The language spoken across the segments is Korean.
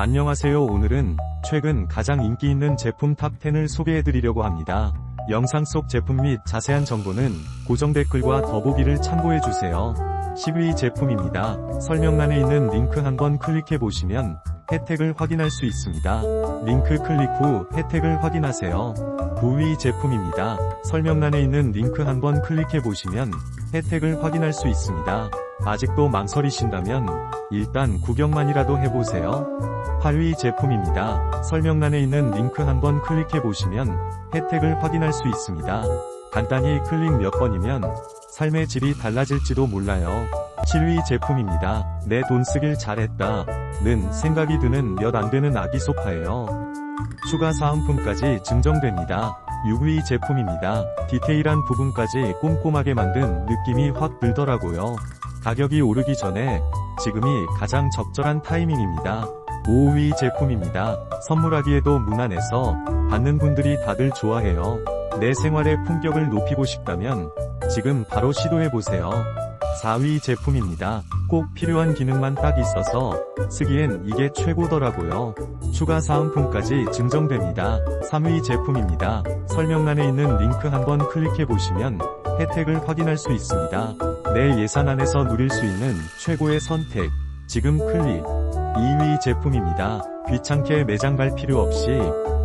안녕하세요 오늘은 최근 가장 인기 있는 제품 탑10을 소개해드리려고 합니다. 영상 속 제품 및 자세한 정보는 고정 댓글과 더보기를 참고해주세요. 10위 제품입니다. 설명란에 있는 링크 한번 클릭해보시면 혜택을 확인할 수 있습니다. 링크 클릭 후 혜택을 확인하세요. 9위 제품입니다. 설명란에 있는 링크 한번 클릭해보시면 혜택을 확인할 수 있습니다. 아직도 망설이신다면 일단 구경만이라도 해보세요. 8위 제품입니다. 설명란에 있는 링크 한번 클릭해보시면 혜택을 확인할 수 있습니다. 간단히 클릭 몇 번이면 삶의 질이 달라질지도 몰라요. 7위 제품입니다. 내 돈 쓰길 잘했다. 는 생각이 드는 몇 안 되는 아기 소파예요. 추가 사은품까지 증정됩니다. 6위 제품입니다. 디테일한 부분까지 꼼꼼하게 만든 느낌이 확 들더라고요. 가격이 오르기 전에 지금이 가장 적절한 타이밍입니다. 5위 제품입니다. 선물하기에도 무난해서 받는 분들이 다들 좋아해요. 내 생활의 품격을 높이고 싶다면 지금 바로 시도해보세요. 4위 제품입니다. 꼭 필요한 기능만 딱 있어서 쓰기엔 이게 최고더라고요. 추가 사은품까지 증정됩니다. 3위 제품입니다. 설명란에 있는 링크 한번 클릭해보시면 혜택을 확인할 수 있습니다. 내 예산 안에서 누릴 수 있는 최고의 선택. 지금 클릭. 2위 제품입니다. 귀찮게 매장 갈 필요 없이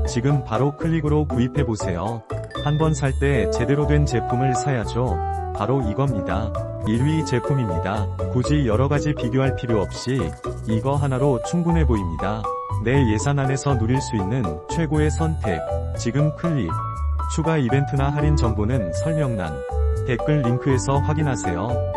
지금 바로 클릭으로 구입해보세요. 한 번 살 때 제대로 된 제품을 사야죠. 바로 이겁니다. 1위 제품입니다. 굳이 여러가지 비교할 필요 없이 이거 하나로 충분해 보입니다. 내 예산 안에서 누릴 수 있는 최고의 선택. 지금 클릭. 추가 이벤트나 할인 정보는 설명란, 댓글 링크에서 확인하세요.